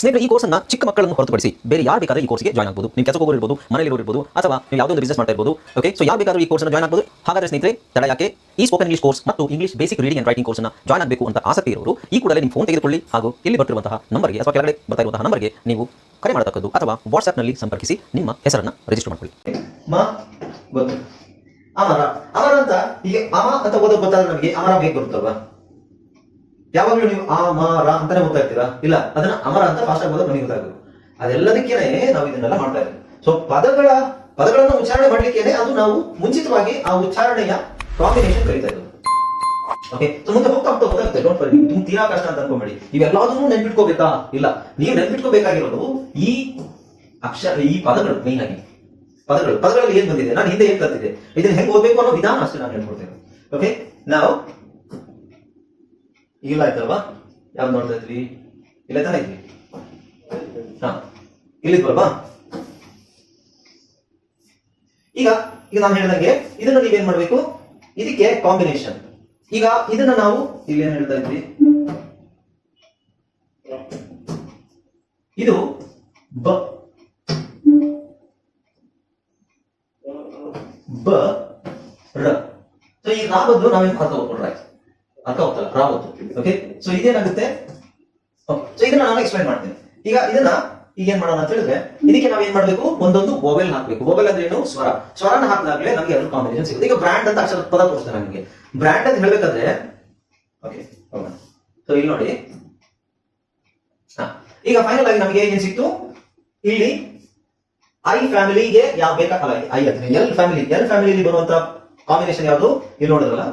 ಸ್ನೇಹಿತರೆ, ಈ ಕೋರ್ಸ್ನ ಚಿಕ್ಕ ಮಕ್ಕಳನ್ನು ಹೊರತುಪಡಿಸಿ ಬೇರೆ ಯಾರು ಬೇಕಾದ್ರೆ ಈ ಕೋರ್ಸ್ಗೆ ಜಾಯ್ನ್ ಆಗಬಹುದು ನೀವು ಕೆಲಸ ಹೋಗೋರು ಮನೆಯಲ್ಲಿ ಇರಬಹುದು ಅಥವಾ ನೀವು ಯಾವುದೋ ಒಂದು ಬಿಸ್ನೆಸ್ ಮಾಡ್ತಾ ಇರ್ಬೋದು ಓಕೆ ಸೊ ಯಾರು ಬೇಕಾದ್ರೂ ಈ ಕೋರ್ಸ್ನ ಜಾಯ್ನ್ ಆಗಬಹುದು ಹಾಗಾದ್ರೆ ಸ್ನೇಹಿತರೆ, ತಡ ಯಾಕೆ? ಈ ಸ್ಪೋಕನ್ ಇಂಗ್ಲಿಷ್ ಕೋರ್ಸ್ ಮತ್ತು English basic reading and writing ಕೋರ್ಸ್ನ ಜಾಯ್ನ್ ಆಗಬೇಕು ಅಂತ ಆಸಕ್ತಿ ಇರೋರು, ಈ ಕೂಡಲೇ ನಿಮ್ಮ ಫೋನ್ ತೆಗೆದುಕೊಳ್ಳಿ. ಹಾಗೂ ಇಲ್ಲಿ ಬರ್ತಿರುವಂತಹ ನಂಬರ್ಗೆ, ಅಥವಾ ಕೆಳಗಡೆ ಬರ್ತಾ ಇರುವಂತಹ ನಂಬರ್ಗೆ ನೀವು ಕರೆ ಮಾಡತಕ್ಕದ್ದು ಅಥವಾ ವಾಟ್ಸ್ಆಪ್ನಲ್ಲಿ ಸಂಪರ್ಕಿಸಿ ನಿಮ್ಮ ಹೆಸರನ್ನ ರಿಜಿಸ್ಟರ್ ಮಾಡಿಕೊಳ್ಳಿ. ಅಮರ. ಅಮರ ಅಂತ ಈಗ ಅಮ ಅಂತ ಓದೋ ಗೊತ್ತಾದ್ರೆ ನಮಗೆ ಅಮರ ಬೇಕು ಬರುತ್ತಲ್ವಾ? ಯಾವಾಗ್ಲೂ ನೀವು ಆ, ಮ, ರ ಅಂತಾನೆ ಓದ್ತಾ ಇರ್ತೀರಾ? ಇಲ್ಲ, ಅದನ್ನ ಅಮರ ಅಂತ ಫಾಸ್ಟ್ ಆಗಿ ನಮಗೆ ಗೊತ್ತಾಗಬೇಕು ಅದೆಲ್ಲದಕ್ಕೇನೆ ನಾವು ಇದನ್ನೆಲ್ಲ ಮಾಡ್ತಾ ಇದ್ದೀವಿ. ಸೊ ಪದಗಳ, ಪದಗಳನ್ನ ಉಚ್ಚಾರಣೆ ಮಾಡ್ಲಿಕ್ಕೇನೆ ಅದು ನಾವು ಮುಂಚಿತವಾಗಿ ಆ ಉಚ್ಚಾರಣೆಯ ಕಾಂಬಿನೇಷನ್ ಕಲಿತಾ ಇದ್ದೀವಿ ಓಕೆ ಮುಂದೆ ಹೋಗ್ತಾ ಹೋಗ್ತಾ ಗೊತ್ತಾಗುತ್ತೆ. ಡೋಂಟ್ ವರಿ ತುಂಬ ತೀರಾ ಕಷ್ಟ ಅಂತ ಅನ್ಕೊಂಬೇಡಿ. ಇವೆಲ್ಲದನ್ನೂ ನೆನ್ಪಿಟ್ಕೋಬೇಕಾ? ಇಲ್ಲ. ನೀವು ನೆನ್ಪಿಟ್ಕೋಬೇಕಾಗಿರೋದು ಈ ಅಕ್ಷರ, ಈ ಪದಗಳು ಮೇನ್ ಆಗಿ. ಪದಗಳು, ಪದಗಳಲ್ಲಿ ಏನ್ ಬಂದಿದೆ? ನಾನು ಹಿಂದೆ ಏನ್ ಕಲ್ತಿದ್ದೆ? ಇದನ್ನ ಹೆಂಗ್ ಓದ್ಬೇಕು ಅನ್ನೋ ವಿಧಾನ ಅಷ್ಟೇ ನಾನು ಹೇಳ್ಕೊಡ್ತೇನೆ. ಓಕೆ ನಾವು ಇಲ್ಲ ಆಯ್ತಲ್ವಾ? ಯಾವ್ದು ನೋಡ್ತಾ ಇದ್ರಿ? ಇಲ್ಲ ತಾನೇ ಇದ್ವಿ ಹಾ ಇಲ್ಲಿದ್ವಲ್ವಾ ಈಗ ಈಗ ನಾನು ಹೇಳ್ದಂಗೆ ಇದನ್ನ ನೀವೇನ್ ಮಾಡ್ಬೇಕು? ಇದಕ್ಕೆ ಕಾಂಬಿನೇಷನ್ ಈಗ ಇದನ್ನ ನಾವು ಇಲ್ಲಿ ಏನ್ ಹೇಳ್ತಾ ಇದ್ವಿ ಇದು ಬ. ಬ ರ. ಸೊ ಈ ರಾ ಬದಲು ನಾವೇನು ಅರ್ಥ ಓದ್ಕೊಂಡ್ರೆ ಅರ್ಥ ಹೋಗ್ತಲ್ಲ ರಾ ಹೋಗ್ತದೆ ಓಕೆ ಸೊ ಇದೇನಾಗುತ್ತೆ? ಸೊ ಇದನ್ನ ನಾನು ಎಕ್ಸ್ಪ್ಲೈನ್ ಮಾಡ್ತೀನಿ. ಈಗ ಇದನ್ನ ಈಗ ಏನ್ ಮಾಡೋಣ ಅಂತ ಹೇಳಿದ್ರೆ, ಇದಕ್ಕೆ ನಾವ್ ಏನ್ ಮಾಡ್ಬೇಕು? ಒಂದೊಂದು ಮೊಬೈಲ್ ಹಾಕ್ಬೇಕು. ಮೊಬೈಲ್ ಅಂದ್ರೆ ಏನು? ಸ್ವರ. ಸ್ವರನ ಹಾಕಿದಾಗಲೇ ನಮಗೆ ಅದ್ರ ಕಾಂಬಿನೇಷನ್ ಸಿಗುತ್ತೆ. ಈಗ ಬ್ರ್ಯಾಂಡ್ ಅಂತ ಅಕ್ಷರ ಪದ ಕೊಡ್ತಾರೆ ನಮಗೆ. ಬ್ರ್ಯಾಂಡ್ ಅಂತ ಹೇಳ್ಬೇಕಾದ್ರೆ ಓಕೆ ಸೊ ಇಲ್ಲಿ ನೋಡಿ. ಈಗ ಫೈನಲ್ ಆಗಿ ನಮಗೆ ಏನ್ ಸಿಕ್ತು? ಇಲ್ಲಿ ಐ ಫ್ಯಾಮಿಲಿಗೆ ಯಾವ ಬೇಕಾಗಲ್ಲ ಐ ಅಂದ್ರೆ ಎಲ್ ಫ್ಯಾಮಿಲಿ ಎಲ್ ಫ್ಯಾಮಿಲಿ ಬರುವಂತ ಕಾಂಬಿನೇಷನ್ ಯಾವುದು? ಇಲ್ಲಿ ನೋಡಿದ್ರಲ್ಲ?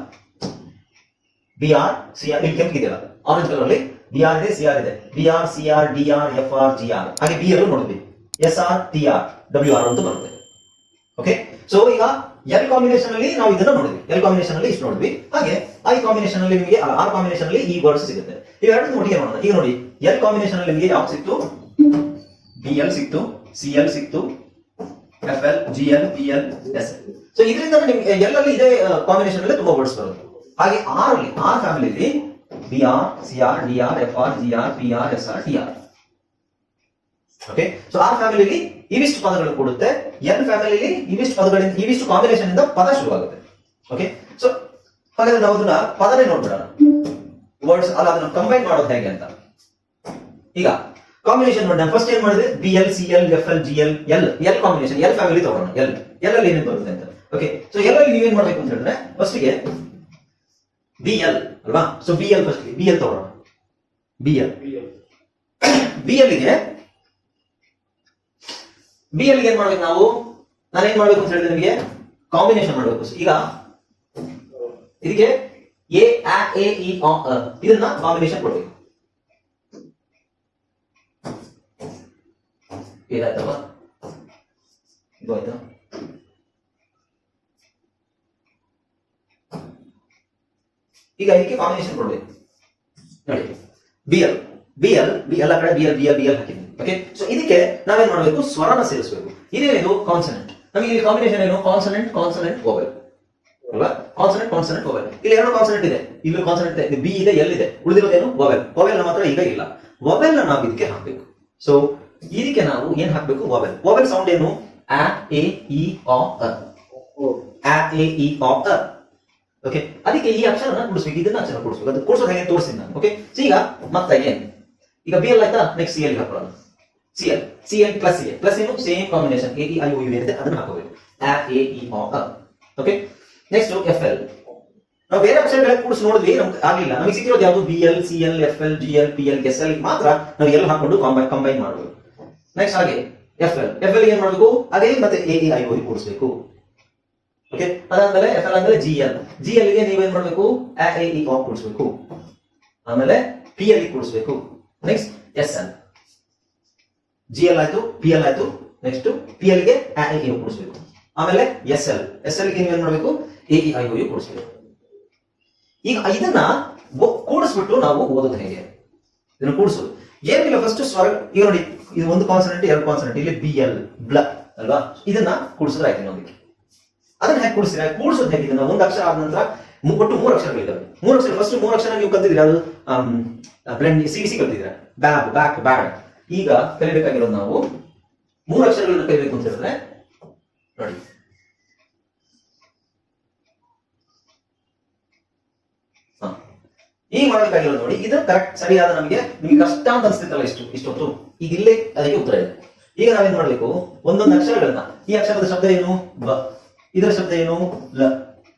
ಬಿ ಆರ್ ಸಿ ಆರ್ ಇಲ್ಲಿ ಕೆಂಪಿದೆಯಲ್ಲ ಆರೆಂಜ್ ಕಲರ್ ಅಲ್ಲಿ ಬಿ ಆರ್ ಇದೆ ಸಿ ಆರ್ ಇದೆ. B R C R D R F R G R ಹಾಗೆ ಬಿ ಅಲ್ಲೂ ನೋಡಿದ್ವಿ. S R T R W R ಅಂತ ಬರುತ್ತೆ. ಓಕೆ ಸೊ ಈಗ ಎಲ್ ಕಾಂಬಿನೇಷನ್ ಅಲ್ಲಿ ನಾವು ಇದನ್ನ ನೋಡಿದ್ವಿ. ಎಲ್ ಕಾಂಬಿನೇಷನ್ ಅಲ್ಲಿ ಇಷ್ಟು ನೋಡಿದ್ವಿ. ಹಾಗೆ ಐ ಕಾಂಬಿನೇಷನ್ ಅಲ್ಲಿ ನಿಮಗೆ ಆರ್ ಕಾಂಬಿನೇಷನ್ ಅಲ್ಲಿ ಈ ವರ್ಡ್ಸ್ ಸಿಗುತ್ತೆ. ಇವೆರಡು ಒಟ್ಟಿಗೆ ನೋಡೋಣ ಈಗ ನೋಡಿ ಎಲ್ ಕಾಂಬಿನೇಷನ್ ಅಲ್ಲಿ ನಿಮಗೆ ಯಾವ್ದು ಸಿಕ್ತು? ಬಿ ಎಲ್ ಸಿಕ್ತು ಸಿ ಎಲ್ ಸಿಕ್ತು F L G L P L S so ಇದರಿಂದ ನಿಮ್ಗೆ ಎಲ್ಲಲ್ಲಿ ಇದೇ ಕಾಂಬಿನೇಷನ್ ಅಲ್ಲಿ ತುಂಬಾ ವರ್ಡ್ಸ್ ಬರುತ್ತೆ. ಹಾಗೆ ಆರ್ ಅಲ್ಲಿ R ಫ್ಯಾಮಿಲಿಲಿ B R C R D R F R G R P R S R T R okay so R ಫ್ಯಾಮಿಲಿಲಿ ಇವಿಷ್ಟು ಪದಗಳು ಕೊಡುತ್ತೆ. ಎನ್ ಫ್ಯಾಮಿಲಿಲಿ ಇವಿಷ್ಟು ಪದಗಳಿಂದ ಇವಿಷ್ಟು ಕಾಂಬಿನೇಷನ್ ಇಂದ ಪದ ಶುರುವಾಗುತ್ತೆ. ಓಕೆ ಸೊ ಹಾಗಾದ್ರೆ ನಾವು ಅದನ್ನ ಪದನೇ ನೋಡ್ಬಿಡೋಣ. ವರ್ಡ್ಸ್ ಅಲ್ಲ, ಅದನ್ನ ಕಂಬೈನ್ ಮಾಡೋದು ಹೇಗೆ ಅಂತ. ಈಗ ಕಾಂಬಿನೇಷನ್ ನೋಡೋಣ ಫಸ್ಟ್ ಏನ್ ಮಾಡಿದ್ರೆ B L C L F L G L L L combination L family ತಗೊಳ್ಳೋಣ. ಎಲ್ ಎಲ್ ಅಲ್ಲಿ ಏನೇನು ಬರುತ್ತೆ ಅಂತ. ಓಕೆ ಸೊ ಎಲ್ ಅಲ್ಲಿ ನೀವೇನ್ ಮಾಡ್ಬೇಕು ಅಂತ ಹೇಳಿದ್ರೆ ಫಸ್ಟ್ಗೆ ಬಿ ಎಲ್ ಅಲ್ವಾ? So B L first B L ತಗೋಣ ಬಿ ಎಲ್ ಬಿ ಎಲ್ಗೆ ಬಿ ಎಲ್ ಏನ್ ಮಾಡ್ಬೇಕು ನಾವು? ನಾನು ಏನ್ ಮಾಡ್ಬೇಕು ಅಂತ ಹೇಳಿದ್ರೆ ನಿಮಗೆ ಕಾಂಬಿನೇಷನ್ ಮಾಡ್ಬೇಕು. ಈಗ ಇದಕ್ಕೆ ಎ ಆ ಎ. ಇದನ್ನ ಕಾಂಬಿನೇಷನ್ ಕೊಡ್ಬೇಕು. ಇದಾಯ್ತಲ್ವಾ? ಇದು ಈಗ ಇದಕ್ಕೆ ಕಾಂಬಿನೇಷನ್ ಕೊಡ್ಬೇಕು. ನೋಡಿ. B L B L B ಎಲ್ಲ ಕಡೆ B L B L B L ಹಾಕಿದ್ವಿ. ಓಕೆ ಸೊ ಇದಕ್ಕೆ ನಾವೇನ್ ಮಾಡಬೇಕು? ಸ್ವರನ ಸೇರಿಸಬೇಕು. ಇದೇನಿದು ಕಾನ್ಸನೆಂಟ್ ನಮಗೆ ಇಲ್ಲಿ ಕಾಂಬಿನೇಷನ್ ಏನು? ಕಾನ್ಸನೆಂಟ್ ಕಾನ್ಸನೆಂಟ್ ಓವರ್ ಅಲ್ವಾ? ಕಾನ್ಸನೆಂಟ್ ಕಾನ್ಸನೆಂಟ್ ಓವರ್ ಇಲ್ಲಿ ಎರಡು ಕಾನ್ಸನೆಂಟ್ ಇದೆ. ಇಲ್ಲಿ ಕಾನ್ಸನೆಂಟ್ ಇದೆ. ಬಿ ಇದೆ ಎಲ್ ಇದೆ. ಉಳಿದಿರೋದೇನು ಓವೆಲ್ ಓವೆಲ್ ಮಾತ್ರ ಈಗ ಇಲ್ಲ. ಓವೆಲ್ ನಾವು ಇದಕ್ಕೆ ಹಾಕ್ಬೇಕು. ಸೊ ಇದಕ್ಕೆ ನಾವು ಏನ್ ಹಾಕ್ಬೇಕು? ಓವೆಲ್ ಓವೆಲ್ ಸೌಂಡ್ ಏನು? ಆ ಎ ಇ ಆ ಅ ಆ ಎ ಇ ಆ ಅ ಓಕೆ ಅದಕ್ಕೆ ಈ ಅಕ್ಷರನ ಕೂಡಿಸ್ಬೇಕು ಇದನ್ನ ಅಕ್ಷರ ಕೂಡಿಸ್ಬೇಕು ಅದು ಕೂಡಿಸೋದು ಹೇಗೆ ತೋರಿಸ್ತೀನಿ ನಾನು. ಓಕೆ ಈಗ ಮತ್ತೆ ಏನ್? ಈಗ ಬಿ ಎಲ್ ಆಯ್ತಾ? ನೆಕ್ಸ್ಟ್ ಸಿ ಎಲ್ ಹಾಕೊಳ್ಳೋಣ C L C L plus C L plus ಏನು? Same combination A E I U ಏನಿದೆ ಅದನ್ನ ಹಾಕೋಬೇಕು. ಆ ಎ ಇ ಆ ಓಕೆ ನೆಕ್ಸ್ಟ್ ಎಫ್ ಎಲ್ ನಾವು ಬೇರೆ ಅಕ್ಷರಗಳ ಕೂಡಿಸಿ ನೋಡಿದ್ವಿ, ನಮ್ಗೆ ಆಗಲಿಲ್ಲ. ನಮಗೆ ಸಿಕ್ಕಿರೋದು ಯಾವುದು? B L C L F L G L P L S L ಮಾತ್ರ ನಾವು ಎಲ್ಲ ಹಾಕೊಂಡು ಕಾಂಬೈನ್ ಕಂಬೈನ್ ಮಾಡಬೇಕು ನೆಕ್ಸ್ಟ್ ಹಾಗೆ ಎಫ್ ಎಲ್ ಎಫ್ ಎಲ್ ಏನ್ ಮಾಡಬೇಕು? ಅದೇ ಮತ್ತೆ ಎ ಐ ಓ ಕೂಡಿಸ್ಬೇಕು. ಓಕೆ ಅದಾದ್ಮೇಲೆ ಎಫ್ ಎಲ್ ಅಂದ್ರೆ ಜಿ ಎಲ್ ಜಿ ಎಲ್ಗೆ ನೀವೇನ್ ಮಾಡ್ಬೇಕು? ಎ ಇ ಕೂಡಿಸ್ಬೇಕು. ಆಮೇಲೆ P L ಕೂಡಿಸ್ಬೇಕು. Next S L G L ಆಯ್ತು ಪಿ ಎಲ್ ಆಯ್ತು. ನೆಕ್ಸ್ಟ್ ಪಿ ಎಲ್ಗೆ ಎ ಇ ಕೂಡಿಸ್ಬೇಕು. ಆಮೇಲೆ ಎಸ್ ಎಲ್ ಎಸ್ ಎಲ್ಗೆ ನೀವೇನ್ ಮಾಡ್ಬೇಕು? A E I O U ಕೂಡಿಸ್ಬೇಕು. ಈಗ ಇದನ್ನ ಕೂಡಿಸ್ಬಿಟ್ಟು ನಾವು ಓದೋದು ಹೇಗೆ? ಇದನ್ನ ಕೂಡಿಸೋದು. ಏನಿಲ್ಲ ಫಸ್ಟ್ ಸ್ವರ, ಈಗ ನೋಡಿ, ಇದು ಒಂದು ಕಾನ್ಸನೆಂಟ್ ಎರಡು ಕಾನ್ಸನೆಂಟ್ ಇಲ್ಲಿ ಬಿ ಎಲ್ ಬ್ಲ ಅಲ್ವಾ? ಇದನ್ನ ಕೂಡಿಸಿದ್ರೆ ಆಯ್ತು ಇನ್ನೊಂದಕ್ಕೆ. ಅದನ್ನ ಹೇಗೆ ಕೂಡಿಸ್ತೀರಾ ಕೂಡಿಸೋದು ಹೇಗಿದೆ? ಇದನ್ನ ಒಂದು ಅಕ್ಷರ ಆದ ನಂತರ ಒಟ್ಟು ಮೂರು ಅಕ್ಷರಗಳಿದ್ದಾವೆ ಮೂರು ಅಕ್ಷರ ಫಸ್ಟ್ ಮೂರು ಅಕ್ಷರ ನೀವು ಕಲ್ತಿದ್ದೀರಾ? ಅದು ಬ್ಲೆಂಡ್ ಸಿ ಸಿ ಕಲ್ತಿದ್ದೀರಾ? ಬ್ಯಾಬ್ ಬ್ಯಾಕ್ ಬ್ಯಾಡ್ ಈಗ ಕಲಿಬೇಕಾಗಿರೋದು ನಾವು ಮೂರು ಅಕ್ಷರಗಳನ್ನ ಕಲಿಬೇಕು ಅಂತ ಹೇಳಿದ್ರೆ, ನೋಡಿ. ಈಗ ಮಾಡಬೇಕಾಗಿರೋದು ನೋಡಿ, ಇದು ಕರೆಕ್ಟ್ ಸರಿಯಾದ ನಮಗೆ, ನಿಮಗೆ ಕಷ್ಟ ಅಂತ ಅನ್ಸ್ತಿತ್ತಲ್ಲ ಇಷ್ಟು, ಇಷ್ಟೊತ್ತು. ಈಗ ಇಲ್ಲೇ ಅದಕ್ಕೆ ಉತ್ತರ ಇದೆ. ಈಗ ನಾವೇನ್ ಮಾಡ್ಬೇಕು? ಒಂದೊಂದು ಅಕ್ಷರಗಳನ್ನ, ಈ ಅಕ್ಷರದ ಶಬ್ದ ಏನು? ಬ. ಇದರ ಶಬ್ದ ಏನು? ಲ.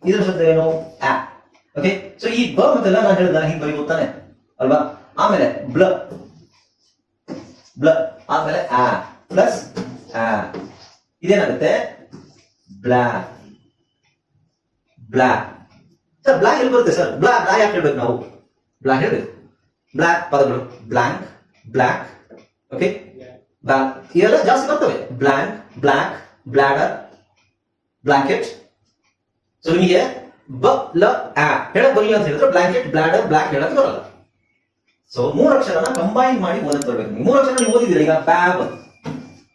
ಇದರ ಶಬ್ದ ಏನು? ಆ. ಓಕೆ ಸೊ ಈ ಬ ಮತ್ತೆ ಲ ನಾನು ಹೇಳಿದ ಹಿಂಗೆ ಬರೆಯುತ್ತಾನೆ ತಾನೆ ಅಲ್ವಾ? ಆಮೇಲೆ ಬ್ಲ. ಬ್ಲ. ಆಮೇಲೆ ಆ. ಪ್ಲಸ್ ಆ. ಇದೇನಾಗುತ್ತೆ? ಬ್ಲಾ. ಬ್ಲಾ. ಸರ್ ಬ್ಲಾಕ್ ಎಲ್ಲಿ ಬರುತ್ತೆ ಸರ್? ಬ್ಲಾ ಬ್ಲಾ ಯಾಕೆ ಹೇಳ್ಬೇಕು ನಾವು? ಬ್ಲಾಕ್ ಹೇಳ್ಬೇಕು. ಬ್ಲಾಕ್ ಪದಗಳು. Blank, black. Okay black. ಇವೆಲ್ಲ ಜಾಸ್ತಿ ಬರ್ತವೆ. Blank, black, bladder. Blanket so ನಿಮಗೆ ಬ, ಲ ಹೇಳಕ್ ಬರಲಿ ಅಂತ ಹೇಳಿದ್ರೆ ಬ್ಲಾಂಕೆಟ್ ಬ್ಲಾಡ್ ಬ್ಲಾಕ್ ಹೇಳಕ್ ಬರಲ್ಲ. ಸೊ ಮೂರು ಅಕ್ಷರನ ಕಂಬೈನ್ ಮಾಡಿ ಓದಕ್ ಬರ್ಬೇಕು ಮೂರು ಅಕ್ಷರ ನೀವು ಓದಿದ್ರೆ ಈಗ ಬ್ಯಾಬ್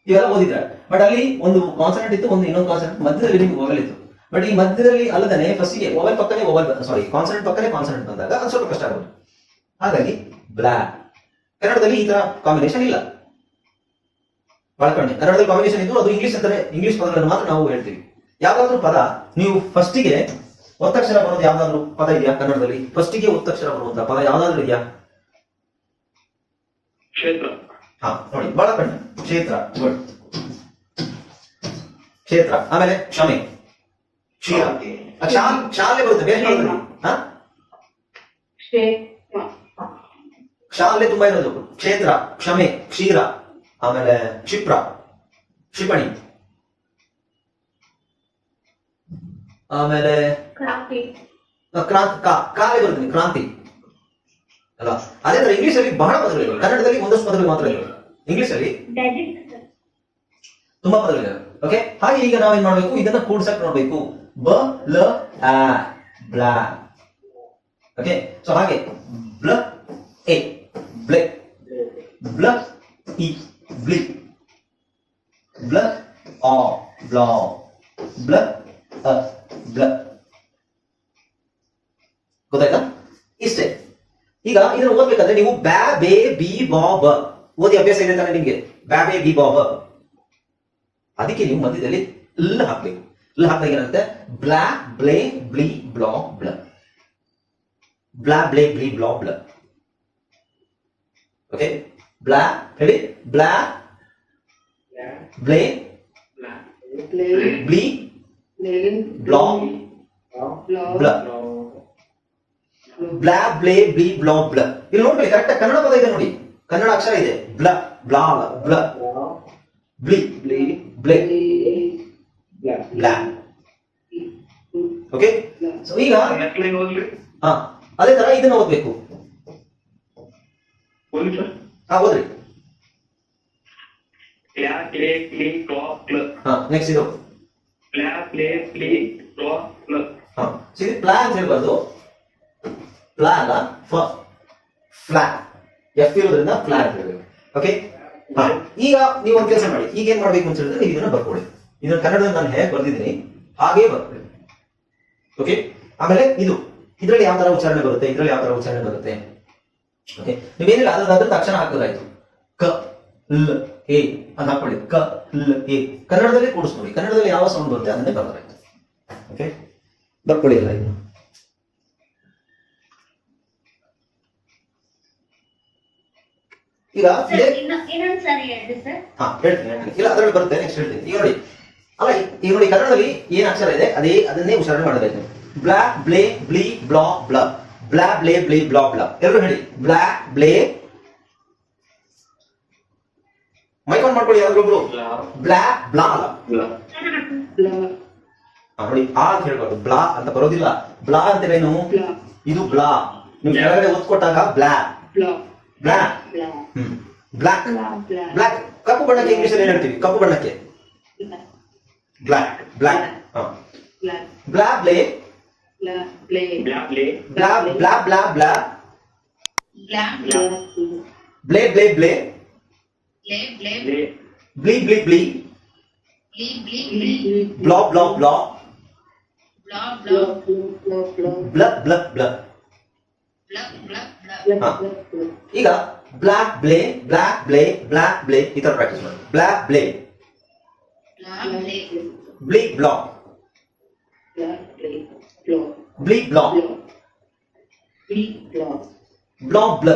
ಇವೆಲ್ಲ ಓದಿದ್ರೆ. ಬಟ್ ಅಲ್ಲಿ ಒಂದು ಕಾನ್ಸನೆಂಟ್ ಇತ್ತು, ಒಂದು ಇನ್ನೊಂದು ಕಾನ್ಸನೆಂಟ್ ಮಧ್ಯದಲ್ಲಿ ನಿಮ್ಗೆ ವೊವೆಲ್ ಇತ್ತು. ಬಟ್ ಈ ಮಧ್ಯದಲ್ಲಿ ಅಲ್ಲದೆ ಫಸ್ಟ್ಗೆ ಮೊಬೈಲ್ ಪಕ್ಕನೆ ಮೊಬೈಲ್ ಸಾರಿ ಕಾನ್ಸನೆಂಟ್ ಪಕ್ಕನೆ ಕಾನ್ಸನೆಂಟ್ ಬಂದಾಗ ಅದು ಸ್ವಲ್ಪ ಕಷ್ಟ ಆಗುತ್ತೆ ಹಾಗಾಗಿ ಬ್ಲಾಕ್ ಕನ್ನಡದಲ್ಲಿ ಈ ತರ ಕಾಂಬಿನೇಷನ್ ಇಲ್ಲ. ಬಹಳ ಕಡಿಮೆ ಕನ್ನಡದಲ್ಲಿ ಕಾಂಬಿನೇಷನ್ ಇದ್ದು ಅದು ಇಂಗ್ಲಿಷ್ ಅಂತಾರೆ ಇಂಗ್ಲೀಷ್ ಪದಗಳನ್ನು ಮಾತ್ರ ನಾವು ಹೇಳ್ತೀವಿ. ಯಾವ್ದಾದ್ರು ಪದ ನೀವು ಫಸ್ಟಿಗೆ ಒತ್ತಕ್ಷರ ಬರೋದು ಯಾವ್ದಾದ್ರು ಪದ ಇದೆಯಾ ಕನ್ನಡದಲ್ಲಿ? ಫಸ್ಟಿಗೆ ಒತ್ತಕ್ಷರ ಬರುವಂತ ಪದ ಯಾವ್ದಾದ್ರು ಇದೆಯಾ? ಕ್ಷೇತ್ರ. ಹಾ ನೋಡಿ ಬಹಳ ಕಣ್ಣು. ಕ್ಷೇತ್ರ ಗುಡ್. ಕ್ಷೇತ್ರ ಆಮೇಲೆ ಕ್ಷಮೆ. ಕ್ಷೀರ ಕ್ಷಾಲೆ ಬರುತ್ತೆ ಬೇರೆ ಕ್ಷಾಲೆ ತುಂಬಾ ಇರೋದು. ಕ್ಷೇತ್ರ ಕ್ಷಮೆ ಕ್ಷೀರ ಆಮೇಲೆ ಕ್ಷಿಪ್ರ ಕ್ಷಿಪಣಿ. ಆಮೇಲೆ ಕ್ರಾಂತಿ. ಆ, ಕ್ರಾಂತಿ ಕಾ- ಕಾಲೆ ಬರುತ್ತೆ ಕ್ರಾಂತಿ. ಅಲ್ವಾ ಅದೇ ತರ ಇಂಗ್ಲಿಷ್ ಅಲ್ಲಿ ಬಹಳ ಪದಗಳಿವೆ ಕನ್ನಡದಲ್ಲಿ ಒಂದಷ್ಟು ಪದಗಳು ಮಾತ್ರ ಇವೆ ಇಂಗ್ಲಿಷ್ ಅಲ್ಲಿ ತುಂಬಾ ಪದಗಳಿವೆ ಓಕೆ ಹಾಗೆ ಈಗ ನಾವೇನ್ ಮಾಡ್ಬೇಕು? ಇದನ್ನ ಕೂಡ್ಸಕ್ ನೋಡ್ಬೇಕು. ಬ ಲ ಆ ಬ್ಲಾ. ಓಕೆ ಸೊ ಹಾಗೆ. ಬ್ಲ ಎ ಬ್ಲೆ. ಬ್ಲ ಇ ಬ್ಲಿ. ಬ್ಲ ಆ ಬ್ಲಾ. ಬ್ಲ ಅ ಬ್ಲ ಗೊತ್ತಾಯ್ತಾ? ಇಷ್ಟೇ. ಈಗ ಇದನ್ನ ಓದ್ಬೇಕಂದ್ರೆ ನೀವು ಬ್ಯಾ ಬೇ ಬಿ ಬಾ ಬ ಓದಿ ಅಭ್ಯಾಸ ಇದೆ ತಾನೆ ನಿಮ್ಗೆ. ಬ್ಯಾ ಬೇ ಬಿ ಬಾ ಬ ಅದಕ್ಕೆ ನೀವು ಮಧ್ಯದಲ್ಲಿ ಲ್ ಹಾಕ್ಬೇಕು. ಲ್ ಹಾಕಿದಾಗ ಏನಾಗುತ್ತೆ? ಬ್ಲಾ ಬ್ಲೇ ಬ್ಲಿ ಬ್ಲಾ ಬ್ಲ. ಬ್ಲಾ ಬ್ಲೇ ಬ್ಲಿ ಬ್ಲಾ ಬ್ಲ. ಓಕೆ? ಬ್ಲಾ ಹೇಳಿ. ಬ್ಲಾ ಬ್ಲೇ. ಬ್ಲಿ ಬ್ಲಾ ಬ್ಲ ಬ್ಲಾ ಬ್ಲೇ ಬ್ಲಿ ಬ್ಲಾ ಬ್ಲ ಇಲ್ಲಿ ನೋಡ್ಕೊಳ್ಳಿ ಕರೆಕ್ಟ್ ಕನ್ನಡ ಪದ ಇದೆ ನೋಡಿ. ಕನ್ನಡ ಅಕ್ಷರ ಇದೆ. ಬ್ಲ ಬ್ಲಾ ಬ್ಲ. ಬ್ಲಿ. ಬ್ಲೇ ಬ್ಲಾ. ಓಕೆ ಸೊ ಈಗ ನೆಕ್ಸ್ಟ್ ಲೈನ್ ಓದ್ಲಿ. ಹಾ ಅದೇ ತರ ಇದನ್ನ ಓದ್ಬೇಕು. ಹಾ ಓದ್ರಿ. ಹಾ ನೆಕ್ಸ್ಟ್ ಇದು. ಪ್ಲೀ ಹಾ ಸೊ ಇದು ಪ್ಲಾ ಅಂತ ಹೇಳ್ಬಾರ್ದು ಪ್ಲಾ ಅಲ್ಲ ಫ ಫ್ಲಾ ಎಫ್ ಇರೋದ್ರಿಂದ ಫ್ಲಾ ಅಂತ ಹೇಳ್ಬೇಕು ಓಕೆ ಈಗ ನೀವು ಒಂದು ಕೆಲಸ ಮಾಡಿ. ಈಗ ಏನ್ ಮಾಡ್ಬೇಕು ಅಂತ ಹೇಳಿದ್ರೆ ಇದನ್ನ ಬರ್ಕೊಳ್ಳಿ ಇದನ್ನ ಕನ್ನಡದಲ್ಲಿ ನಾನು ಹೇಗೆ ಬರ್ದಿದ್ದೀನಿ, ಹಾಗೇ ಬರ್ಕೊಳ್ಳಿ ಓಕೆ ಆಮೇಲೆ ಇದು. ಇದರಲ್ಲಿ ಯಾವ ತರ ಉಚ್ಚಾರಣೆ ಬರುತ್ತೆ? ಇದರಲ್ಲಿ ಯಾವ ತರ ಉಚ್ಚಾರಣೆ ಬರುತ್ತೆ? ಓಕೆ ನೀವೇನಿಲ್ಲ ಅದ್ರದ್ದು ಅದ್ರದ್ದು ತಕ್ಷಣ ಹಾಕೋದಾಯ್ತು ಕ, ಲ್ ಎ ಹಾಕೊಳ್ಳಿ ಕ ಲ್ ಎ. ಕನ್ನಡದಲ್ಲಿ ಕೂಡಿಸ್ಕೊಳ್ಳಿ ಕನ್ನಡದಲ್ಲಿ ಯಾವ ಸೌಂಡ್ ಬರುತ್ತೆ ಅದನ್ನೇ ಬರ್ತಾರೆ. ಓಕೆ ಬರ್ಕೊಳ್ಳಿ ಅಲ್ಲ ಈಗ ಇನ್ನ ಹಾ ಹೇಳ್ತೀನಿ ಇಲ್ಲ ಅದರಲ್ಲಿ ಬರುತ್ತೆ ನೆಕ್ಸ್ಟ್ ಹೇಳ್ತೀನಿ. ಈಗ ನೋಡಿ. ಅಲ್ಲ ಈಗ ನೋಡಿ ಕನ್ನಡದಲ್ಲಿ ಏನ್ ಅಕ್ಷರ ಇದೆ? ಅದೇ ಅದನ್ನೇ ಉಚ್ಚಾರಣೆ ಮಾಡಬೇಕು. ಬ್ಲಾ ಬ್ಲೇ ಬ್ಲಿ ಬ್ಲಾ ಬ್ಲಾ. ಬ್ಲಾ ಬ್ಲೇ ಬ್ಲಿ ಬ್ಲಾ ಬ್ಲಾ. ಎಲ್ಲರೂ ಹೇಳಿ. ಬ್ಲಾ ಬ್ಲೇ ಮೈಕ್ ಆನ್ ಮಾಡ್ಕೊಳ್ಳಿ ಯಾವ್ದೊಬ್ರು ಬ್ಲಾ ಬ್ಲಾ ಅಲ್ಲ. ನೋಡಿ ಆ ಅಂತ ಹೇಳ್ಬಾರ್ದು. ಬ್ಲಾ ಅಂತ ಬರೋದಿಲ್ಲ. ಬ್ಲಾ ಅಂತೇನು ಇದು ಬ್ಲಾ. ನಿಮ್ ಕೆಳಗಡೆ ಓದ್ಕೊಟ್ಟಾಗ ಕೊಟ್ಟಾಗ ಬ್ಲಾ. ಬ್ಲಾ. ಹ್ಮ್. ಬ್ಲಾಕ್. ಬ್ಲಾಕ್. ಕಪ್ಪು ಬಣ್ಣಕ್ಕೆ ಇಂಗ್ಲಿಷ್ ಅಲ್ಲಿ ಏನ್ ಹೇಳ್ತೀವಿ? ಕಪ್ಪು ಬಣ್ಣಕ್ಕೆ? ಬ್ಲಾಕ್. ಬ್ಲಾಕ್. ಬ್ಲಾ ಬ್ಲೇ ಬ್ಲಾ ಬ್ಲಾ. ಬ್ಲಾ ಬ್ಲಾ. ಬ್ಲಾ ಬ್ಲೇ ಬ್ಲೇ. ಬ್ಲೇ ಬ್ಲೇ ಬ್ಲೇ ಪ್ಲೇ ಬ್ಲಿ ಬ್ಲಿ ಬ್ಲಿ ಬ್ಲಿ ಬ್ಲಿ ಬ್ಲಿ ಬ್ಲಾ ಬ್ಲಾ ಬ್ಲಾ ಬ್ಲಾ ಬ್ಲಾ ಬ್ಲ ಬ್ಲ ಬ್ಲ ಬ್ಲಾ ಬ್ಲಾ ಬ್ಲಾ ಹಾ. ಈಗ ಬ್ಲಾಕ್ ಬ್ಲೇ ಬ್ಲಾಕ್ ಬ್ಲೇ ಬ್ಲಾಕ್ ಬ್ಲೇ ಈ ತರ ಪ್ರಾಕ್ಟೀಸ್ ಮಾಡಿ. ಬ್ಲಾಕ್ ಬ್ಲೇ ಬ್ಲಾ ಬ್ಲೇ ಬ್ಲಿ ಬ್ಲಾ ಬ್ಲಿ ಬ್ಲಾ ಬ್ಲಾ ಬ್ಲ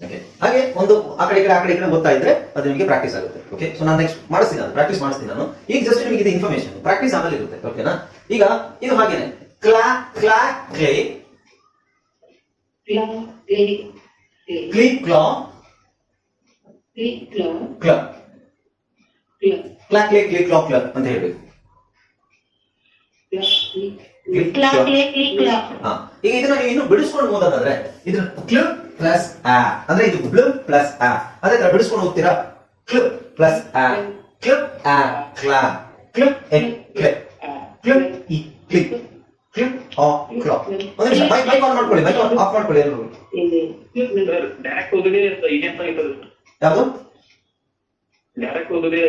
ಓಕೆ ಹಾಗೆ ಒಂದು ಆ ಕಡೆ ಕಡೆ ಆ ಕಡೆ ಕಡೆ ಗೊತ್ತಾ ಇದ್ರೆ ಅದು ನಿಮಗೆ ಪ್ರಾಕ್ಟೀಸ್ ಆಗುತ್ತೆ. ಓಕೆ ಸೊ ನಾನು ನೆಕ್ಸ್ಟ್ ಮಾಡಿಸ್ತೀನಿ ನಾನು ಪ್ರಾಕ್ಟೀಸ್ ಮಾಡಿಸ್ತೀನಿ ನಾನು. ಈಗ ಜಸ್ಟ್ ನಿಮಗೆ ಇದು ಇನ್ಫಾರ್ಮೇಶನ್ ಪ್ರಾಕ್ಟೀಸ್ ಆಮೇಲೆ ಇರುತ್ತೆ. ಓಕೆನಾ ಈಗ ಇದು ಹಾಗೇನೆ. ಕ್ಲಾ ಕ್ಲಾ ಕ್ಲೇ. ಕ್ಲಿಕ್ ಕ್ಲಾ ಕ್ಲ. ಕ್ಲಾ ಕ್ಲೇ. ಕ್ಲೀ ಕ್ಲಾ. ಕ್ಲ. ಅಂತ ಹೇಳ್ಬೇಕು. ಈಗ ಇದನ್ನ ನೀವು ಇನ್ನು ಬಿಡಿಸ್ಕೊಂಡು ಓದೋದಾದ್ರೆ ಇದನ್ನ ಕ್ಲಿಪ್ ಪ್ಲಸ್ ಆ ಅಂದ್ರೆ ಇದು ಕ್ಲಿಪ್ ಪ್ಲಸ್ ಆ ಅದೇ ತರ ಬಿಡಿಸ್ಕೊಂಡು ಹೋಗ್ತೀರಾ ಕ್ಲಿಪ್ ಪ್ಲಸ್ ಆ ಕ್ಲಿಪ್ ಆ ಕ್ಲಾ ಕ್ಲಿಪ್ ಎನ್ ಕ್ಲಿಪ್ ಕ್ಲಿಪ್ ಇ ಕ್ಲಿಪ್ ಕ್ಲಿಪ್ ಆ ಕ್ಲಾ ಒಂದು ನಿಮಿಷ ಮೈಕ್ ಮೈಕ್ ಆನ್ ಮಾಡ್ಕೊಳ್ಳಿ ಮೈಕ್ ಆಫ್ ಮಾಡ್ಕೊಳ್ಳಿ ಎಲ್ಲರೂ ಸರ್ ಡೈರೆಕ್ಟ್ ಓದಿದ್ರೆ ಇದೆ ಅಂತ ಆಯ್ತದೆ ಯಾವುದು ಡೈರೆಕ್ಟ್ ಓದಿದ್ರೆ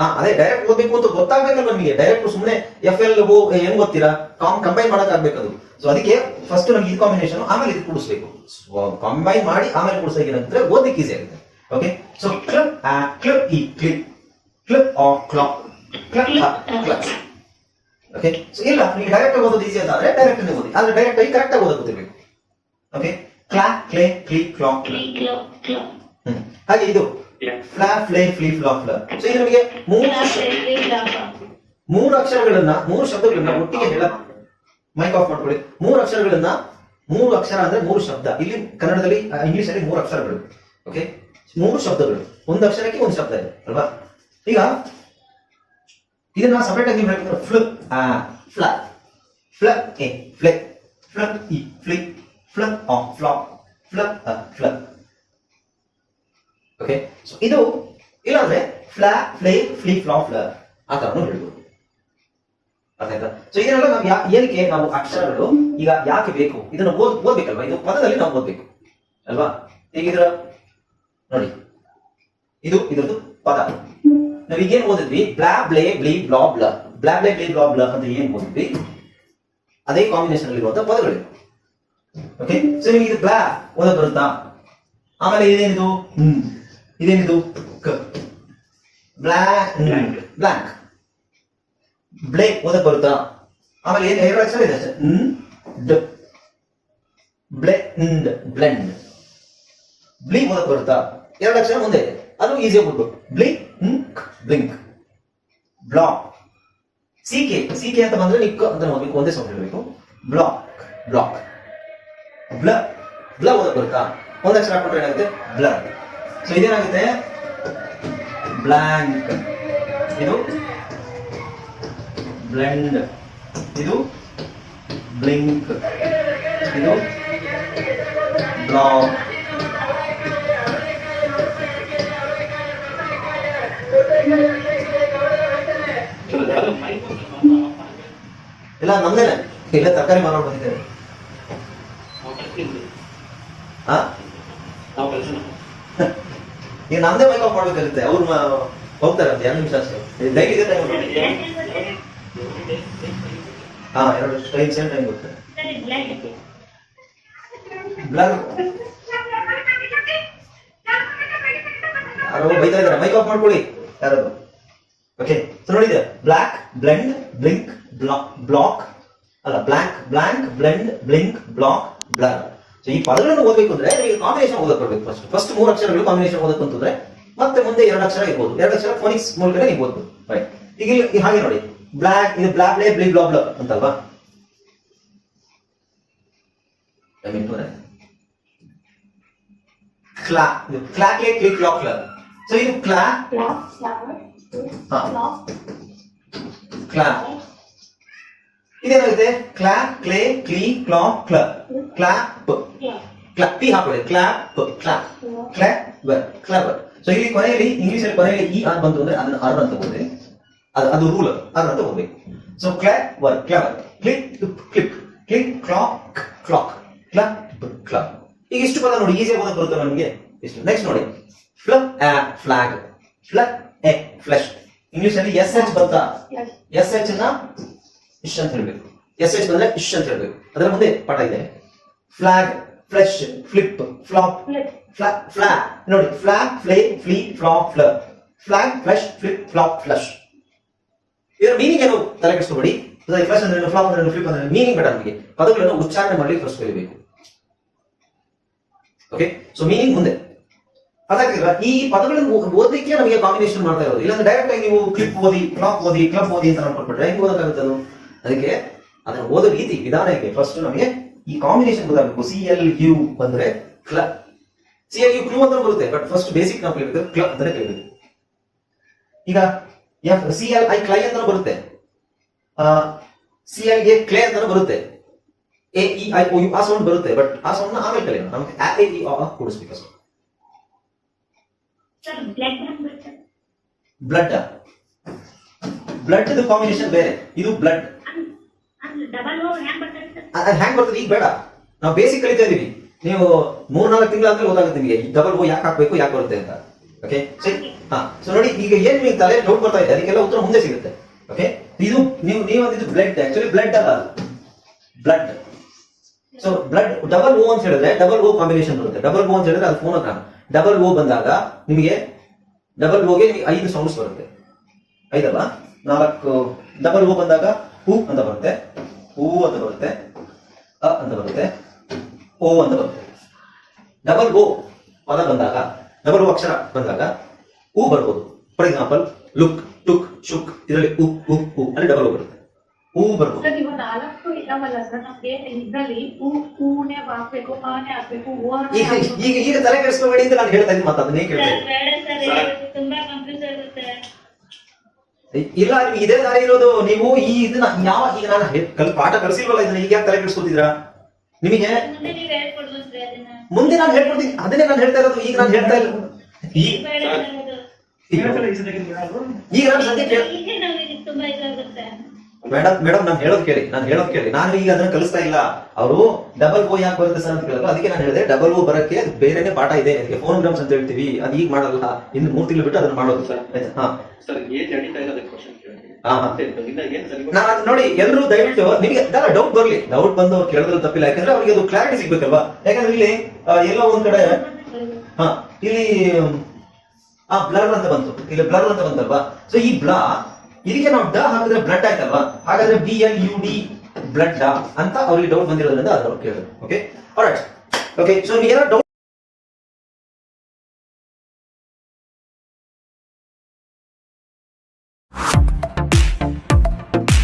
ಹಾ ಅದೇ ಡೈರೆಕ್ಟ್ ಓದ್ಬೇಕು ಅಂತ ಗೊತ್ತಾಗ್ಬೇಕಲ್ಲ ನಮಗೆ. ಡೈರೆಕ್ಟ್ ಸುಮ್ಮನೆ ಎಫ್ ಎಲ್ ಹೆಂಗ್ ಗೊತ್ತಿರಾ ಕಾಮ್ ಕಂಬೈನ್ ಮಾಡಕ್ ಅದು ಸೊ ಅದಕ್ಕೆ ಫಸ್ಟ್ ನಮ್ಗೆ ಈ ಕಾಂಬಿನೇಷನ್ ಆಮೇಲೆ ಇದು ಕೂಡಿಸ್ಬೇಕು. ಕಂಬೈನ್ ಮಾಡಿ ಆಮೇಲೆ ಕೂಡಿಸೋಕೆ ಏನಂದ್ರೆ ಓದಕ್ಕೆ ಈಸಿ ಆಗುತ್ತೆ. ಓಕೆ ಸೊ ಕ್ಲಬ್ ಆ ಕ್ಲಬ್ ಇ ಕ್ಲಿಪ್ ಕ್ಲಬ್ ಆ ಕ್ಲಾಕ್ ಕ್ಲಬ್ ಓಕೆ ಸೊ ಇಲ್ಲ ನೀವು ಡೈರೆಕ್ಟ್ ಓದೋದು ಈಸಿ ಅಂತ ಆದ್ರೆ ಡೈರೆಕ್ಟ್ ಓದಿ. ಆದ್ರೆ ಡೈರೆಕ್ಟ್ ಆಗಿ ಕರೆಕ್ಟ್ ಆಗಿ ಓದಕ್ಕೆ ಗೊತ್ತಿರ್ಬೇಕು. ಓಕೆ ಕ್ಲಾಕ್ ಕ್ಲೇ ಕ್ಲೀ ಕ್ಲಾಕ್ ಹಾಗೆ ಇದು. ಫ್ಲಾ ಫ್ಲೇ ಫ್ಲೀ ಫ್ಲಾ ಫ್ಲ ಸೊ ಇದು ನಮಗೆ ಮೂರು ಮೂರು ಅಕ್ಷರಗಳನ್ನ ಮೂರು ಶಬ್ದಗಳನ್ನ ಒಟ್ಟಿಗೆ ಹೇಳ ಮೈಕ್ ಆಫ್ ಮಾಡ್ಕೊಳ್ಳಿ. ಮೂರು ಅಕ್ಷರಗಳನ್ನ ಮೂರು ಅಕ್ಷರ ಅಂದ್ರೆ ಮೂರು ಶಬ್ದ. ಇಲ್ಲಿ ಕನ್ನಡದಲ್ಲಿ ಇಂಗ್ಲಿಷ್ ಅಲ್ಲಿ ಮೂರು ಅಕ್ಷರಗಳು. ಓಕೆ ಮೂರು ಶಬ್ದಗಳು. ಒಂದು ಅಕ್ಷರಕ್ಕೆ ಒಂದು ಶಬ್ದ ಇದೆ. ಅಲ್ವಾ? ಈಗ ಇದನ್ನ ಸಪರೇಟ್ ಆಗಿ ಹೇಳ್ತಾರೆ ಫ್ಲ ಆ ಫ್ಲ ಫ್ಲ ಎ ಫ್ಲೆ ಫ್ಲ ಇ ಫ್ಲಿ ಫ್ಲ ಆ ಫ್ಲಾಪ್ ಫ್ಲ ಅ ಫ್ಲ ಓಕೆ ಸೊ ಇದು ಇಲ್ಲಾಂದ್ರೆ ಫ್ಲಾ ಫ್ಲೇ ಫ್ಲಿ ಫ್ಲಾ ಫ್ಲ ಆ ತರನು ಹೇಳ್ಬೋದು. ಅರ್ಥ ಸೊ ಇದನ್ನೆಲ್ಲ ನಾವು ಏನಕ್ಕೆ ನಾವು ಅಕ್ಷರಗಳು? ಈಗ ಯಾಕೆ ಬೇಕು? ಇದನ್ನ ಓದ್, ಓದ್ಬೇಕಲ್ವಾ? ಇದು ಪದದಲ್ಲಿ ನಾವು ಓದ್ಬೇಕು. ಅಲ್ವಾ? ಈಗ ಇದರ, ನೋಡಿ. ಇದು ಇದರದ್ದು ಪದ. ನಾವು ಈಗ ಏನ್ ಓದಿದ್ವಿ? ಬ್ಲಾ ಬ್ಲೇ ಬ್ಲಿ ಬ್ಲಾ ಬ್ಲ ಬ್ಲಾ ಬ್ಲೇ ಬ್ಲಿ ಬ್ಲಾ ಬ್ಲ ಅಂತ ಏನ್ ಓದಿದ್ವಿ? ಅದೇ ಕಾಂಬಿನೇಷನ್ ಅಲ್ಲಿ ಇರುವಂತಹ ಪದಗಳು ಓಕೆ ಸೊ ನಿಮಗೆ ಇದು ಬ್ಲಾ ಓದಕ್ ಬರುತ್ತಾ ಆಮೇಲೆ ಇದೇನಿದು? ಇದೇನಿದು? ಕ. ಬ್ಲಾಕ್. ಬ್ಲಾಂಕ್. ಬ್ಲೇ ಓದಕ್ ಬರುತ್ತಾ? ಆಮೇಲೆ ಏನು ಎರಡು ಅಕ್ಷರ ಇದೆ. ಡ್. Blend blend. ಬ್ಲಿ ಓದಕ್ ಬರುತ್ತಾ? ಎರಡು ಅಕ್ಷರ ಮುಂದೆ ಇದೆ ಅದು ಈಸಿ ಆಗ್ಬಿಟ್ಟು ಬ್ಲಿ blink. Black. C K. C K ಅಂತ ಬಂದ್ರೆ ನಿಕ್ ಅಂತ ನೋಡ್ಬೇಕು. ಒಂದೇ ಸೌಂಡ್ ಇರಬೇಕು. ಬ್ಲಾಕ್. ಬ್ಲಾಕ್. ಬ್ಲ ಬ್ಲ ಓದಕ್ ಬರುತ್ತಾ? ಒಂದ್ ಅಕ್ಷರ ಹಾಕೊಂಡ್ರೆ ಏನಾಗುತ್ತೆ? ಬ್ಲ ಸೊ ಇದೇನಾಗುತ್ತೆ? ಬ್ಲ್ಯಾಂಕ್ ಇದು ಬ್ಲೆಂಡ್ ಇದು ಬ್ಲಿಂಕ್ ಇದು ಬ್ಲಾಕ್ ಇಲ್ಲ, ನಮ್ದೇನೆ. ಇಲ್ಲ, ತರಕಾರಿ ಮಾರೋರು ಬಂದಿದ್ದೇನೆ ಹಾ ನಾವು ಕೆಲಸ ಈಗ ನಮ್ದೇ ಮೈಕ್ ಮಾಡ್ಬೇಕಾಗುತ್ತೆ. ಅವ್ರು ಹೋಗ್ತಾರಂತೆ, ಎರಡು ನಿಮಿಷ ಅಷ್ಟೇ. ಡೈಲಿ ಟೈಮ್ ಹಾ, ಎರಡು time same time blood blur ಯಾರೋ ಬೈತಾ ಇದಾರೆ ಮೈಕ್ ಆಫ್ ಮಾಡ್ಕೊಳ್ಳಿ. ಯಾರಾದ್ರು ಓಕೆ ಸೊ ನೋಡಿದೆ black blend blink black black ಅಲ್ಲ black blank blend blink black blur so ಈ ಪದಗಳನ್ನು ಓದಬೇಕು ಅಂದ್ರೆ ನಿಮಗೆ ಕಾಂಬಿನೇಷನ್ ಓದಕ್ ಬರ್ಬೇಕು ಫಸ್ಟ್ ಫಸ್ಟ್ ಮೂರು ಅಕ್ಷರಗಳು ಕಾಂಬಿನೇಷನ್ ಓದಕ್ ಅಂತಂದ್ರೆ ಮತ್ತೆ ಮುಂದೆ ಎರಡು ಅಕ್ಷರ ಇರ್ಬೋದು. ಎರಡು ಅಕ್ಷರ ಫೋನಿಕ್ಸ್ ಮೂಲಕ ನೀವು ಓದ್ಬೋದು. ರೈಟ್ ಈಗ ಇಲ್ಲಿ ಹಾಗೆ ನೋಡಿ. ಬ್ಲಾಕ್ ಇದು ಬ್ಲಾಕ್ ಲೇ ಬ್ಲಿ ಬ್ಲಾಬ್ಲ ಅಂತಲ್ವಾ? ಕ್ಲಾ ಇದು ಕ್ಲಾಕ್ಲೆ ಕ್ಲಿಕ್ ಕ್ಲಾಕ್ ಕ್ಲಾ ಸೊ ಇದು ಕ್ಲಾ ಕ್ಲಾಕ್. ಕ್ಲಾಕ್ ಕ್ಲಾ ಇದೇನಾಗುತ್ತೆ ಕ್ಲಾ ಕ್ಲೇ ಕ್ಲೀ ಕ್ಲಾಕ್ ಕ್ಲರ್ ಕ್ಲಾಪ್ ಕ್ಲಾಕ್ ಕ್ಲಾ ಪಿ ಹಾಕೊಳ್ಳಿ clap clap clap clover so ಇಲ್ಲಿ ಕೊನೆಯಲ್ಲಿ ಇಂಗ್ಲಿಷ್ ಅಲ್ಲಿ ಕೊನೆಯಲ್ಲಿ ಈ ಆರ್ ಬಂತು ಅಂದ್ರೆ ಅದನ್ನ ಅರ್ ಅಂತ ಓದಿ ಅದು ಅದು ರೂಲ್ ಅರ್ ಅಂತ ಓದಬೇಕು so clap var clover click click click clock clock clap clock ಈಗ ಇಷ್ಟು ಪದ ನೋಡಿ ಈಸಿ ಓದಕ್ ಬರುತ್ತೆ ನಮಗೆ ಇಷ್ಟು ನೆಕ್ಸ್ಟ್ ನೋಡಿ ಫ್ಲಗ್ ಆ ಫ್ಲಾಗ್ ಫ್ಲಗ್ ಎ ಫ್ಲಶ್ ಇಂಗ್ಲಿಷ್ ಅಲ್ಲಿ ಎಸ್ ಎಚ್ ಬಂತ Yes. ಎಸ್ ಎಚ್ನ ಇಶ್ ಅಂತ ಹೇಳ್ಬೇಕು. ಎಸ್ ಎಚ್ ಬಂದ್ರೆ ಇಶ್ ಅಂತ ಹೇಳ್ಬೇಕು. ಅದರ ಮುಂದೆ ಪಾಠ ಇದೆ. Flag flesh flip flop flag ಫ್ಲಾ ಫ್ಲಾ ನೋಡಿ ಫ್ಲಾಗ್ ಫ್ಲೇ ಫ್ಲೀ flop ಫ್ಲ flag flush flip flop flush ಇದರ ಮೀನಿಂಗ್ ಏನು? ತಲೆ ಕೆಡಿಸ್ಕೊಬೇಡಿ. ಫ್ಲಶ್ ಅಂದ್ರೆ ಫ್ಲಾಪ್ ಅಂದ್ರೆ ಫ್ಲಿಪ್ ಅಂದ್ರೆ ಮೀನಿಂಗ್ ಬೇಡ ನಮಗೆ. ಪದಗಳನ್ನು ಉಚ್ಚಾರಣೆ ಮಾಡಿ ಫಸ್ಟ್ ಕಲಿಬೇಕು. ಓಕೆ ಸೊ ಮೀನಿಂಗ್ ಮುಂದೆ. ಅದಾಗಿಲ್ಲ ಈ ಪದಗಳನ್ನು ಓದಲಿಕ್ಕೆ ನಮಗೆ ಕಾಂಬಿನೇಷನ್ ಮಾಡ್ತಾ ಇರೋದು. ಇಲ್ಲಾಂದ್ರೆ ಡೈರೆಕ್ಟ್ ಆಗಿ ನೀವು ಕ್ಲಿಪ್ ಓದಿ ಫ್ಲಾಪ್ ಓದಿ ಕ್ಲಬ್ ಓದಿ ಅಂತ ಅನ್ಕೊಂಡ್ಬಿಟ್ರೆ ಹೆಂಗ್ ಓದಕ್ಕಾಗುತ್ತೆ ಅದು? ಅದಕ್ಕೆ ಅದನ್ನ ಓದೋ ರೀತಿ ವಿಧಾನ ಹೇಗೆ ಫಸ್ಟ್ ನಮಗೆ ಈ ಕಾಂಬಿನೇಷನ್ ಗೊತ್ತಾಗಬೇಕು. ಸಿ ಎಲ್ ಯು ಬಂದ್ರೆ ಕ್ಲ ಸಿ ಎಲ್ ಯು ಕ್ಲೂ ಅಂತ ಬರುತ್ತೆ ಬಟ್ ಫಸ್ಟ್ ಬೇಸಿಕ್ ನಾವು ಕಲಿಬೇಕು ಕ್ಲ ಅಂತಾನೆ ಕಲಿಬೇಕು ಈಗ ಎಫ್ ಸಿ ಎಲ್ ಐ ಕ್ಲೈ ಅಂತ ಬರುತ್ತೆ. ಸಿ ಎಲ್ಗೆ ಕ್ಲೇ ಅಂತ ಬರುತ್ತೆ. A E I O U ಆ ಸೌಂಡ್ ಬರುತ್ತೆ ಬಟ್ ಆ ಸೌಂಡ್ನ ಆಮೇಲೆ ಕಲಿಯೋಣ. ನಮಗೆ ಆ ಎ ಇ ಆ ಕೂಡಿಸ್ಬೇಕು sir blood blood blood combination ಬೇರೆ. ಇದು ಬ್ಲಡ್ ಹ್ಯಾಂಗ್ ಸರ್ ಬರ್ತದೆ? ಈಗ ಬೇಡ. ನಾವು ಬೇಸಿಕ್ ಕಲಿತಾ ಇದೀವಿ. ನೀವು ಮೂರ್ ನಾಲ್ಕು ಅಂದ್ರೆ ಗೊತ್ತಾಗುತ್ತೆ ನಿಮಗೆ. ಡಬಲ್ ಓ ಯಾಕೆ ಹಾಕ್ಬೇಕು ಯಾಕೆ ಬರುತ್ತೆ ಅಂತ. ಓಕೆ ಹಾ. ಸೊ ನೋಡಿ ಈಗ ಏನ್ ನಿಮಗೆ ತಲೆ ಡೌಟ್ ಬರ್ತಾ ಇದೆ? ಅದಕ್ಕೆಲ್ಲ ಉತ್ತರ ಮುಂದೆ ಸಿಗುತ್ತೆ. ಓಕೆ ಇದು ನೀವು ನೀವು ಅಂದಿದ್ದು ಬ್ಲಡ್ ಆಕ್ಚುಲಿ ಬ್ಲಡ್ ಅಲ್ಲ blood so blood double O ಅಂತ ಹೇಳಿದ್ರೆ ಡಬಲ್ ಓ ಕಾಂಬಿನೇಷನ್ ಬರುತ್ತೆ. ಡಬಲ್ ಓ ಅಂತ ಹೇಳಿದ್ರೆ ಅದು ಫೋನ್ ಫೋನೋಗ್ರಾಮ್ ಡಬಲ್ ಓ ಬಂದಾಗ ನಿಮಗೆ ಡಬಲ್ ಓಗೆ ಗೆ ಐದು ಸೌಂಡ್ಸ್ ಬರುತ್ತೆ. ಐದಲ್ಲ ನಾಲ್ಕು. ಡಬಲ್ ಓ ಬಂದಾಗ ಹೂ ಅಂತ ಬರುತ್ತೆ. ಹೂ ಅಂತ ಬರುತ್ತೆ. ಅ ಅಂತ ಬರುತ್ತೆ. ಓ ಅಂತ ಬರುತ್ತೆ. ಡಬಲ್ ಓ ಪದ ಬಂದಾಗ ಡಬಲ್ ಓ ಅಕ್ಷರ ಬಂದಾಗ ಹೂ ಬರ್ಬೋದು. For example look took shook ಇದರಲ್ಲಿ ಉ ಉ ಉ ಅಲ್ಲಿ ಡಬಲ್ ಓ ಬರುತ್ತೆ. ಹೂ ಬರ್ಬೋದು. ಈಗ ಈಗ ಈಗ ತಲೆ ಕೆಡಿಸ್ಕೋಬೇಡಿ ಅಂತ ನಾನು ಹೇಳ್ತಾ ಇದ್ದೀನಿ ಮತ್ತೆ ಅದನ್ನೇ ಕೇಳ್ತಾ ಇದ್ದೀನಿ. ಇಲ್ಲ ನಿಮ್ಗೆ ಇದೇ ದಾರಿ ಇರೋದು. ನೀವು ಈ ಇದನ್ನ ಯಾವ ಈಗ ನಾನು ಕಲ್ ಪಾಠ ಕಲಿಸಿಲ್ವಲ್ಲ ಇದನ್ನ? ಈಗ ಯಾಕೆ ತಲೆ ಕೆಡಿಸ್ಕೊತಿದ್ದೀರಾ? ನಿಮಗೆ ಮುಂದೆ ನಾನು ಹೇಳ್ಕೊಡ್ತೀನಿ. ಅದನ್ನೇ ನಾನು ಹೇಳ್ತಾ ಇರೋದು. ಈಗ ನಾನು ಹೇಳ್ತಾ ಇಲ್ಲ. ಈಗ ನಾನು ಸದ್ಯ ಮೇಡಮ್ ಮೇಡಮ್ ನಾನು ಹೇಳೋದ್ ಕೇಳಿ ನಾನು ಹೇಳೋದ್ ಕೇಳಿ. ನಾನು ಈಗ ಅದನ್ನ ಕಲಿಸ್ತಾ ಇಲ್ಲ. ಅವರು ಡಬಲ್ ಓ ಯಾಕೆ ಬರುತ್ತೆ ಸರ್ ಅಂತ ಕೇಳಿದ್ರು ಅದಕ್ಕೆ ನಾನು ಹೇಳಿದೆ ಡಬಲ್ ಓ ಬರಕ್ಕೆ ಬೇರೆನೆ ಪಾಠ ಇದೆ. ಅದಕ್ಕೆ ಫೋನೋಗ್ರಾಮ್ಸ್ ಅಂತ ಹೇಳ್ತೀವಿ. ಅದ್ ಈಗ ಮಾಡಲ್ಲ. ಇನ್ನು ಮೂರ್ ತಿಂಗಳು ಬಿಟ್ಟು ಅದನ್ನ ಮಾಡೋದು ಸರ್. ಆಯ್ತಾ? ಹಾ. ಸರ್ ನಡೀತಾ ಇರೋದು ಕ್ವಶನ್ ನಾನು ನೋಡಿ ಎಲ್ಲರೂ ದಯವಿಟ್ಟು ನಿಮಗೆ ಡೌಟ್ ಬರ್ಲಿ. ಡೌಟ್ ಬಂದು ಅವ್ರು ಕೇಳಿದ್ರು ತಪ್ಪಿಲ್ಲ. ಯಾಕಂದ್ರೆ ಅವ್ರಿಗೆ ಅದು ಕ್ಲಾರಿಟಿ ಸಿಗ್ಬೇಕಲ್ವಾ? ಯಾಕಂದ್ರೆ ಇಲ್ಲಿ ಎಲ್ಲೋ ಒಂದ್ ಕಡೆ ಹಾ ಇಲ್ಲಿ ಆ ಬ್ಲರ್ ಅಂತ ಬಂತು. ಇಲ್ಲಿ ಬ್ಲರ್ ಅಂತ ಬಂತಲ್ವಾ? ಸೊ ಈ ಬ್ಲಾ ಇದಕ್ಕೆ ನಾವು ಡ ಹಾಕಿದ್ರೆ ಬ್ಲಡ್ ಆಯ್ತಲ್ವಾ? ಹಾಗಾದ್ರೆ B L U D blood ಅಂತ ಅವ್ರಿಗೆ ಡೌಟ್ ಬಂದಿರೋದ್ರಿಂದ ಅದ್ರ ಕೇಳಿದ್ರು. ಓಕೆ ಓಕೆ ಸೊ ಏನಾದ್ರು ಡೌಟ್